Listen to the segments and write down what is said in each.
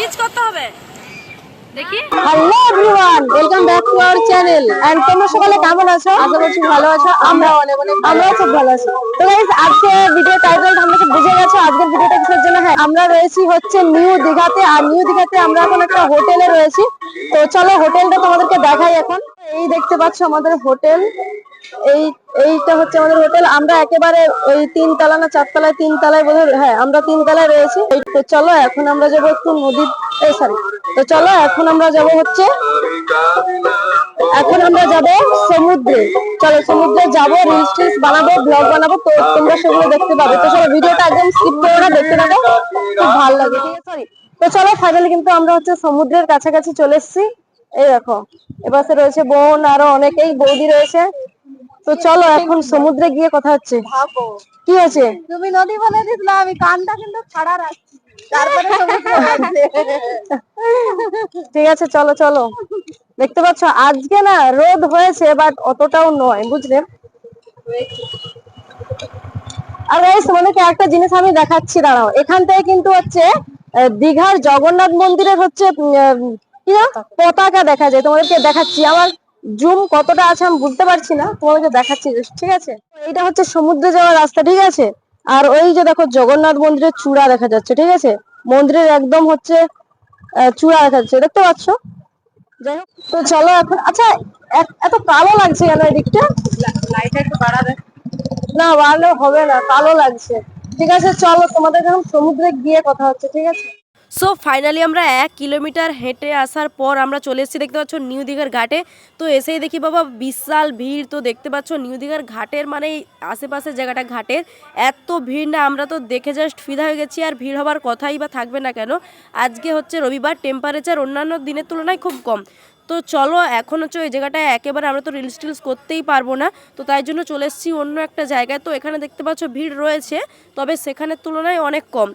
Rich করতে হবে। দেখি। Hello everyone welcome back to our channel and তোমরা সকালে কেমন আছো? আশা করছি ভালো আছো আমরা অনেক অনেক আমরা খুব ভালো আছি। তো গাইস আজকে ভিডিও টাইটেল তোমরা সব বুঝে গেছো? আজকের ভিডিওটা কিসের জন্য? হ্যাঁ আমরা রয়েছি হচ্ছে নিউ দিঘাতে। আর নিউ দিঘাতে আমরা এখন একটা হোটেলে রয়েছি। তো চলো হোটেলটা তোমাদেরকে দেখাই এখন। এই দেখতে পাচ্ছ আমাদের হোটেল। এই, এইটা হচ্ছে আমাদের হোটেল। আমরা একেবারে ওই তিন তলা না চার তলায় তিন তলায় বোধহয় হ্যাঁ আমরা তিন তলায় রয়েছি তো চলো, এখন আমরা যাব একটু নদীর এই সরি তো চলো, এখন আমরা যাব হচ্ছে এখন আমরা যাব সমুদ্রে। চলো, সমুদ্রে যাব রিলস টিলস বানাবো ব্লগ বানাবো। তো তোমরা সেগুলো দেখতে পাবে। তো চলো, ভিডিওটা একদম স্কিপ করো না, দেখতে থাকো। খুব ভালো লাগে, ঠিক আছে? সরি তো চলো ফাইনালি কিন্তু আমরা হচ্ছে সমুদ্রের কাছাকাছি চলে এসেছি। এই দেখো, এপাশে রয়েছে বোন, আরও অনেকেই বৌদি রয়েছে। তো চলো এখন সমুদ্রে গিয়ে কথা হচ্ছে। কি হয়েছে? তুমি নদী বলে না আমি কানটা কিন্তু ছাড়া রাখছি। তারপরে ঠিক আছে চলো চলো। দেখতে পাচ্ছ আজকে না রোদ হয়েছে বাট অতটাও নয় বুঝলে? আর এই তোমাদেরকে একটা জিনিস আমি দেখাচ্ছি দাঁড়াও। এখান থেকে কিন্তু হচ্ছে দীঘার জগন্নাথ মন্দিরের হচ্ছে কি না পতাকা দেখা যায়। তোমাদেরকে দেখাচ্ছি আমার জুম কতটা আছে আমি বুঝতে পারছি না। তোমাদেরকে দেখাচ্ছি ঠিক আছে? এইটা হচ্ছে সমুদ্রে যাওয়ার রাস্তা ঠিক আছে? আর ওই যে দেখো জগন্নাথ মন্দিরের চূড়া দেখা যাচ্ছে ঠিক আছে? মন্দিরের একদম হচ্ছে চূড়া দেখা যাচ্ছে দেখতে পাচ্ছ? যাই হোক তো চলো এখন আচ্ছা এত কালো লাগছে কেন এই দিকটা লাইটটা একটু বাড়াবে। না বাড়লে হবে না কালো লাগছে। ঠিক আছে চলো তোমাদের এখন সমুদ্রে গিয়ে কথা হচ্ছে ঠিক আছে? সো ফাইনালি আমরা এক কিলোমিটার হেঁটে আসার পর আমরা চলে এসেছি, দেখতে পাচ্ছ নিউ দীঘার ঘাটে। তো এসেই দেখি বাবা, বিশাল ভিড়। তো দেখতে পাচ্ছ নিউ দীঘার ঘাটের মানে আশেপাশের জায়গাটা ঘাটের। এত ভিড় না, আমরা তো দেখে জাস্ট ফিদা হয়ে গেছি, আর ভিড় হবার কথাই বা থাকবে না কেন? আজকে হচ্ছে রবিবার টেম্পারেচার অন্যান্য দিনের তুলনায় খুব কম। তো চলো, এখন হচ্ছে ওই জায়গাটায় একেবারে আমরা তো রিলস টিলস করতেই পারব না। তো তাই জন্য চলে এসেছি অন্য একটা জায়গায়। তো এখানে দেখতে পাচ্ছ ভিড় রয়েছে, তবে সেখানের তুলনায় অনেক কম।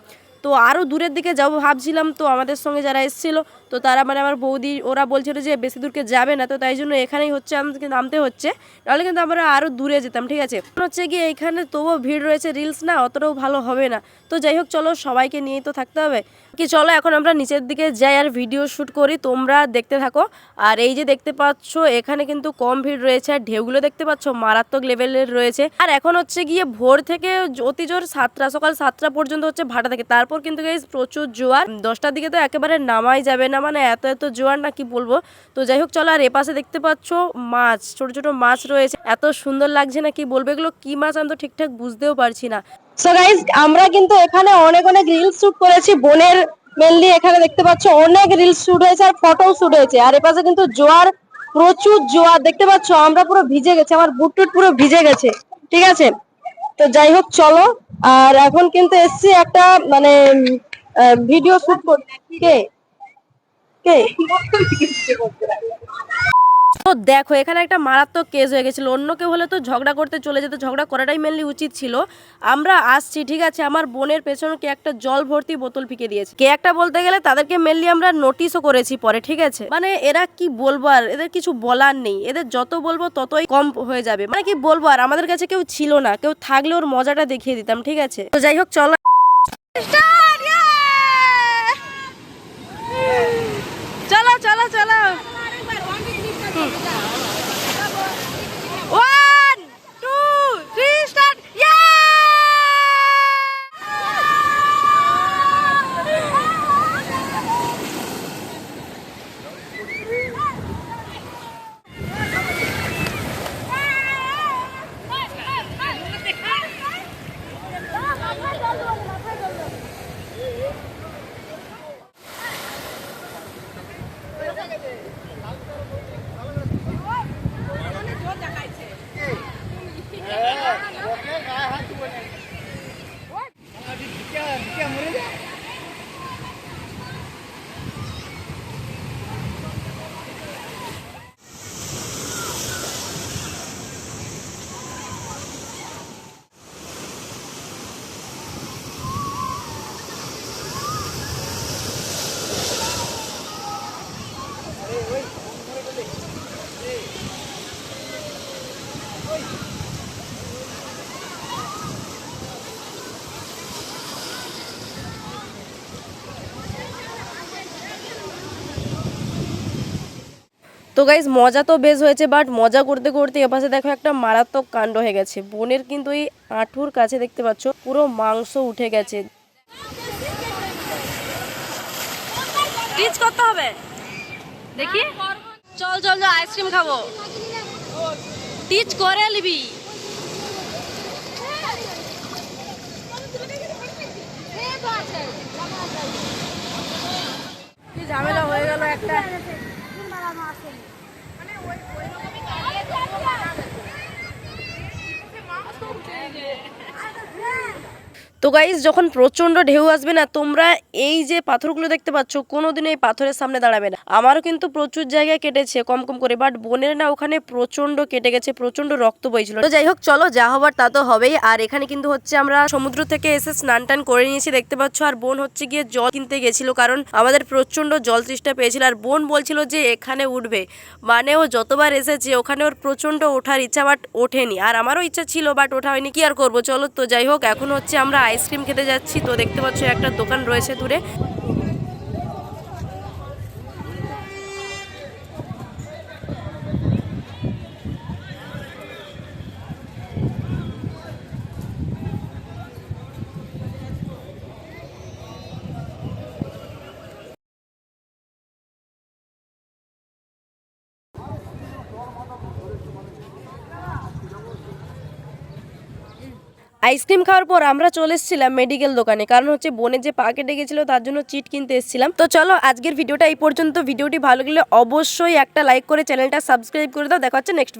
তো আরও দূরের দিকে যাব ভাবছিলাম, তো আমাদের সঙ্গে যারা এসেছিল, তো তারা মানে আমার বৌদি, ওরা বলছিল যে বেশি দূরকে যাবে না, তো তাই জন্য এখানেই হচ্ছে আমাদেরকে নামতে হচ্ছে। নাহলে কিন্তু আমরা আরও দূরে যেতাম, ঠিক আছে? হচ্ছে গিয়ে এইখানে তবুও ভিড় রয়েছে রিলস না, অতটাও ভালো হবে না। তো যাই হোক, চলো সবাইকে নিয়েই তো থাকতে হবে। কি চলো, এখন আমরা নিচের দিকে যাই আর ভিডিও শ্যুট করি, তোমরা দেখতে থাকো। আর এই যে দেখতে পাচ্ছ, এখানে কিন্তু কম ভিড় রয়েছে, আর ঢেউগুলো দেখতে পাচ্ছ, মারাত্মক লেভেলের রয়েছে। আর এখন হচ্ছে গিয়ে ভোর থেকে অতি জোর সাতটা, সকাল সাতটা পর্যন্ত হচ্ছে ভাটা থাকে। তারপর কিন্তু গাইজ প্রচুর জোয়ার। দশটার দিকে তো একেবারে নামাই যাবে না মানে এত এত জোয়ার না কি বলব। তো যাই হোক, চলো আর এপাশে দেখতে পাচ্ছ মাছ, ছোট ছোট মাছ রয়েছে। এত সুন্দর লাগছে না কি বলব, এগুলো কি মাছ আমি তো ঠিকঠাক বুঝতেও পারছি না। সো গাইজ আমরা কিন্তু এখানে অনেক অনেক রিলস শুট করেছি, বোনের মেনলি এখানে দেখতে পাচ্ছ অনেক রিলস শুট হয়েছে আর ফটো শুট হয়েছে। আর এপাশে কিন্তু জোয়ার, প্রচুর জোয়ার, দেখতে পাচ্ছ আমরা পুরো ভিজে গেছি, আমার বুট টুট পুরো ভিজে গেছে। ঠিক আছে? তো যাই হোক, চলো। আর এখন কিন্তু এসছি একটা মানে ভিডিও শুট করতে। কে? কে? তো দেখো, এখানে একটা মারাত্মক কেস হয়ে গেছিল। অন্য কেউ হলে তো ঝগড়া করতে চলে যেত, ঝগড়া করাটাই মেনলি উচিত ছিল। আমরা আসছি, ঠিক আছে? আমার বোনের পেছনে কে একটা জল ভর্তি বোতল ফিকে দিয়েছে। কে একটা বলতে গেলে তাদেরকে মেনলি আমরা নোটিশও করেছি পরে, ঠিক আছে? মানে এরা কি বলব আর, এদের কিছু বলার নেই। এদের যত বলব ততই কম হয়ে যাবে। মানে কি বলব আর, আমাদের কাছে কেউ ছিল না। কেউ থাকলে ওর মজাটা দেখিয়ে দিতাম, ঠিক আছে? তো যাই হোক, চলো। চলো চলো চলো। তো গাইজ মজা তো বেশ হয়েছে বাট মজা করতে করতে এপাশে দেখো একটা মারাত্মক কাণ্ড হয়ে গেছে। বোনের কিন্তু এই আঁঠুর কাছে দেখতে পাচ্ছ পুরো মাংস উঠে গেছে। টিচ করতে হবে। দেখি। চল চল চল আইসক্রিম খাব। টিচ করে নিবি। ঝামেলা হয়ে গেল একটা। তো গাইজ যখন প্রচণ্ড ঢেউ আসবে না, তোমরা এই যে পাথরগুলো দেখতে পাচ্ছ কোনোদিন এই পাথরের সামনে দাঁড়াবে না। আমারও কিন্তু প্রচুর জায়গায় কেটেছে, কম কম করে বাট বোনের না ওখানে প্রচণ্ড কেটে গেছে প্রচণ্ড রক্ত বইছিল। তো যাই হোক, চলো যা হবার তা তো হবেই। আর এখানে কিন্তু হচ্ছে আমরা সমুদ্র থেকে এসে স্নান টান করে নিয়েছি, দেখতে পাচ্ছ। আর বোন হচ্ছে গিয়ে জল কিনতে গেছিল, কারণ আমাদের প্রচণ্ড জল তৃষ্ণা পেয়েছিল। আর বোন বলছিল যে এখানে উঠবে। মানে ও যতবার এসেছে, ওখানে ওর প্রচণ্ড ওঠার ইচ্ছা বাট ওঠেনি। আর আমারও ইচ্ছা ছিল বাট ওঠা হয়নি, কি আর করব? চলো তো যাই হোক, এখন হচ্ছে আমরা আইসক্রিম খেতে যাচ্ছি। তো দেখতে পাচ্ছ একটা দোকান রয়েছে দূরে। আইসক্রিম খাওয়ার পর আমরা চলে এসেছিলাম মেডিকেল দোকানে। কারণ হচ্ছে বোনের যে পা কেটে গেছিল তার জন্য চিট কিনতে এসেছিলাম। তো চলো, আজকের ভিডিওটা এই পর্যন্ত। ভিডিওটি ভালো লাগলে অবশ্যই একটা লাইক করে চ্যানেলটা সাবস্ক্রাইব করে দাও। দেখা হচ্ছে নেক্সট